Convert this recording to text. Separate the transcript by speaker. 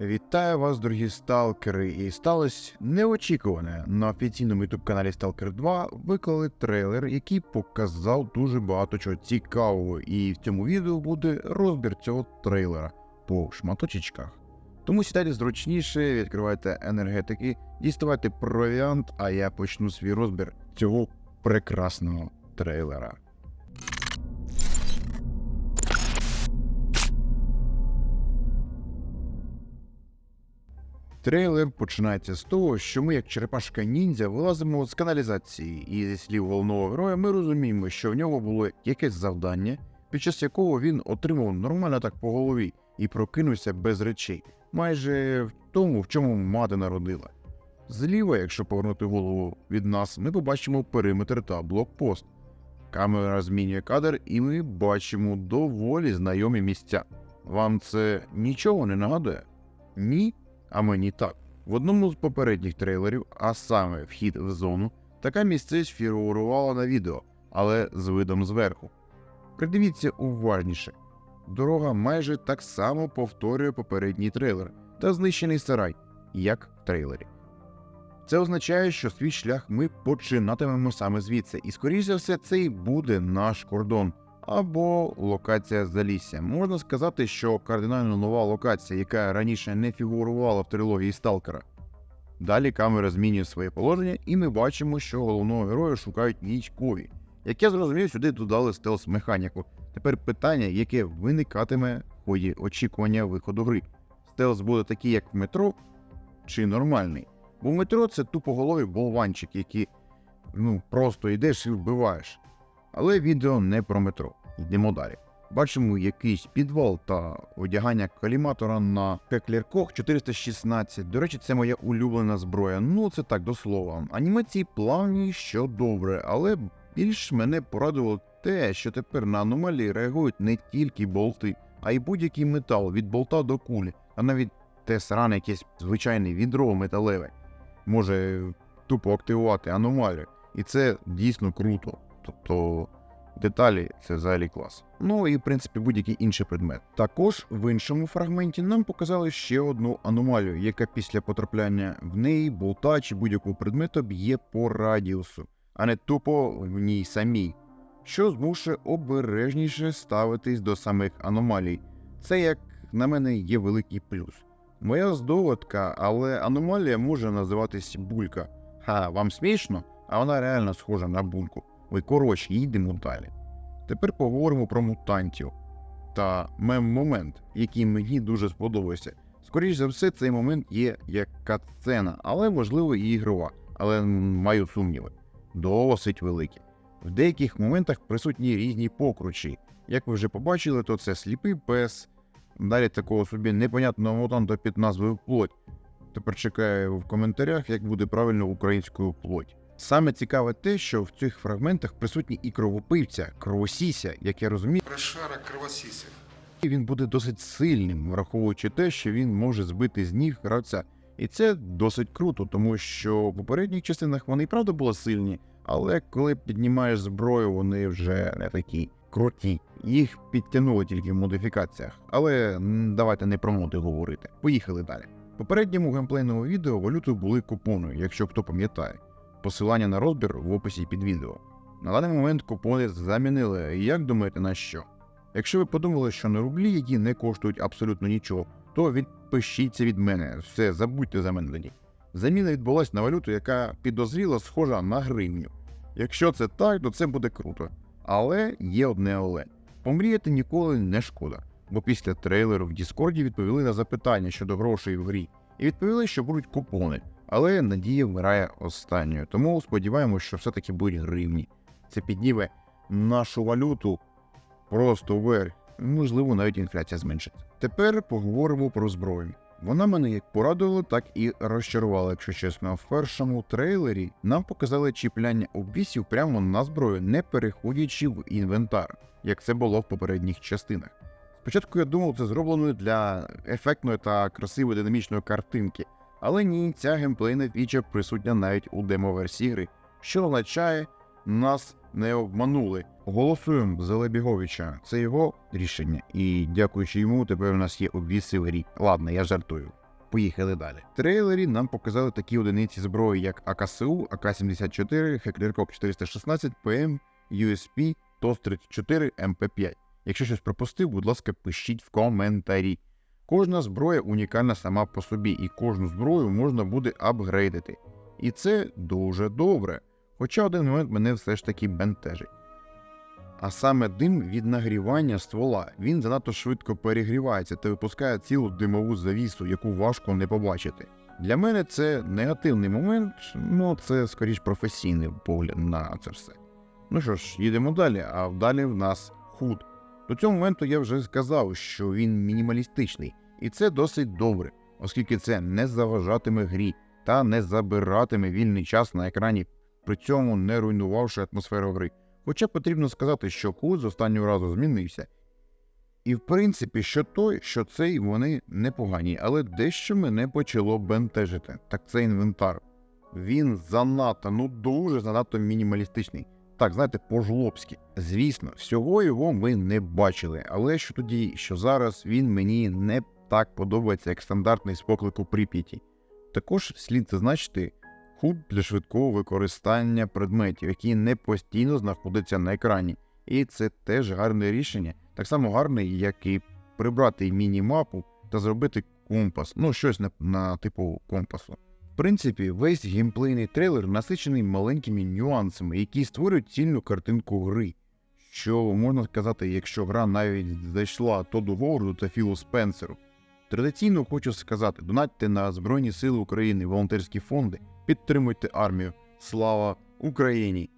Speaker 1: Вітаю вас, дорогі сталкери, і сталося неочікуване. На офіційному youtube каналі Stalker 2 виклали трейлер, який показав дуже багато чого цікавого, і в цьому відео буде розбір цього трейлера по шматочечках. Тому сідайте зручніше, відкривайте енергетики, діставайте провіант, а я почну свій розбір цього прекрасного трейлера. Трейлер починається з того, що ми, як черепашка ніндзя, вилазимо з каналізації, і зі слів головного героя, ми розуміємо, що в нього було якесь завдання, під час якого він отримав нормально так по голові і прокинувся без речей, майже в тому, в чому мати народила. Зліва, якщо повернути голову від нас, ми побачимо периметр та блокпост. Камера змінює кадр, і ми бачимо доволі знайомі місця. Вам це нічого не нагадує? Ні? А мені так. В одному з попередніх трейлерів, а саме вхід в зону, така місцевість фігурувала на відео, але з видом зверху. Придивіться уважніше. Дорога майже так само повторює попередній трейлер та знищений сарай, як в трейлері. Це означає, що свій шлях ми починатимемо саме звідси, і скоріш за все, це і буде наш кордон або локація Залісся. Можна сказати, що кардинально нова локація, яка раніше не фігурувала в трилогії Сталкера. Далі камера змінює своє положення, і ми бачимо, що головного героя шукають військові. Як я зрозумів, сюди додали стелс-механіку. Тепер питання, яке виникатиме в ході очікування виходу гри. Стелс буде такий, як в метро, чи нормальний? Бо в метро це тупоголовий болванчик, який ну, просто йдеш і вбиваєш. Але відео не про метро. Йдемо далі. Бачимо якийсь підвал та одягання каліматора на Кеклеркох 416. До речі, це моя улюблена зброя. Ну це так до слова. Анімації плавні, що добре, але більш мене порадувало те, що тепер на аномалії реагують не тільки болти, а й будь-який метал від болта до кулі, а навіть те сране якесь звичайне відро металеве може тупо активувати аномалію. І це дійсно круто. Тобто деталі це взагалі клас. Ну і в принципі будь-який інший предмет. Також в іншому фрагменті нам показали ще одну аномалію, яка після потрапляння в неї болта чи будь-якого предмета б'є по радіусу, а не тупо в ній самій, що змушує обережніше ставитись до самих аномалій. Це, як на мене, є великий плюс. Моя здогадка, але аномалія може називатись булька. Ха, вам смішно? А вона реально схожа на бульку. Ви коротше, їдемо далі. Тепер поговоримо про мутантів та мем-момент, який мені дуже сподобався. Скоріше за все, цей момент є як катсцена, але можливо і ігрова, але маю сумніви. Досить великі. В деяких моментах присутні різні покручі. Як ви вже побачили, то це сліпий пес, далі такого собі непонятного мутанта під назвою плоть. Тепер чекаю в коментарях, як буде правильно українською плоть. Саме цікаве те, що в цих фрагментах присутній і кровопивця, кровосіся, як я розумію,
Speaker 2: Прошарок кровосисів.
Speaker 1: він буде досить сильним, враховуючи те, що він може збити з ніг гравця. І це досить круто, тому що в попередніх частинах вони і правда були сильні, але коли піднімаєш зброю, вони вже не такі круті. Їх підтягнули тільки в модифікаціях. Але давайте не про моди говорити. Поїхали далі. В попередньому геймплейному відео валютою були купони, якщо хто пам'ятає. Посилання на розбір в описі під відео. На даний момент купони замінили. І Як думаєте на що? Якщо ви подумали, що на рублі, які не коштують абсолютно нічого, то відпишіться від мене. Все, забудьте за мене тоді. Заміна відбулась на валюту, яка підозріла схожа на гривню. Якщо це так, то це буде круто. Але є одне але. Помріяти ніколи не шкода. Бо після трейлеру в Діскорді відповіли на запитання щодо грошей в грі. І відповіли, що будуть купони. Але надія вмирає останньою. Тому сподіваємося, що все-таки будуть гривні. Це підніме нашу валюту просто вверх. Можливо, навіть інфляція зменшиться. Тепер поговоримо про зброю. Вона мене як порадувала, так і розчарувала, якщо чесно. В першому трейлері нам показали чіпляння обвісів прямо на зброю, не переходячи в інвентар, як це було в попередніх частинах. Спочатку я думав, це зроблено для ефектної та красивої динамічної картинки, але ні, ця геймплейна фіча присутня навіть у демо-версії гри, що означає, нас не обманули. Голосуємо за Лебіговича. Це його рішення, і дякуючи йому, тепер у нас є обвіси в грі. Ладно, я жартую. поїхали далі. В трейлері нам показали такі одиниці зброї, як АКСУ, АК-74, Хеклеркоп 416, ПМ, USP, ТОС-34, МП5. Якщо щось пропустив, будь ласка, пишіть в коментарі. Кожна зброя унікальна сама по собі, і кожну зброю можна буде апгрейдити. І це дуже добре. Хоча один момент мене все ж таки бентежить. А саме дим від нагрівання ствола. Він занадто швидко перегрівається та випускає цілу димову завісу, яку важко не побачити. Для мене це негативний момент, ну це скоріш професійний погляд на це все. Ну що ж, їдемо далі, а далі в нас худ. До цього моменту я вже сказав, що він мінімалістичний, і це досить добре, оскільки це не заважатиме грі та не забиратиме вільний час на екрані, при цьому не руйнувавши атмосферу гри. Хоча потрібно сказати, що худ з останнього разу змінився. І в принципі, що той, що цей, вони непогані, але дещо мене почало бентежити. Так це інвентар. Він занадто, ну дуже занадто мінімалістичний. Так, знаєте, по-жлобськи. Звісно, всього його ми не бачили, але що тоді, що зараз він мені не так подобається, як стандартний з поклику Прип'яті. Також слід зазначити худ для швидкого використання предметів, які не постійно знаходяться на екрані. І це теж гарне рішення, так само гарне, як і прибрати міні-мапу та зробити компас, ну щось на, на типу компасу. В принципі, весь геймплейний трейлер насичений маленькими нюансами, які створюють цільну картинку гри. Що можна сказати, якщо гра навіть зайшла Тоду Говарду та Філу Спенсеру. Традиційно хочу сказати: донатьте на Збройні Сили України, волонтерські фонди, підтримуйте армію. Слава Україні!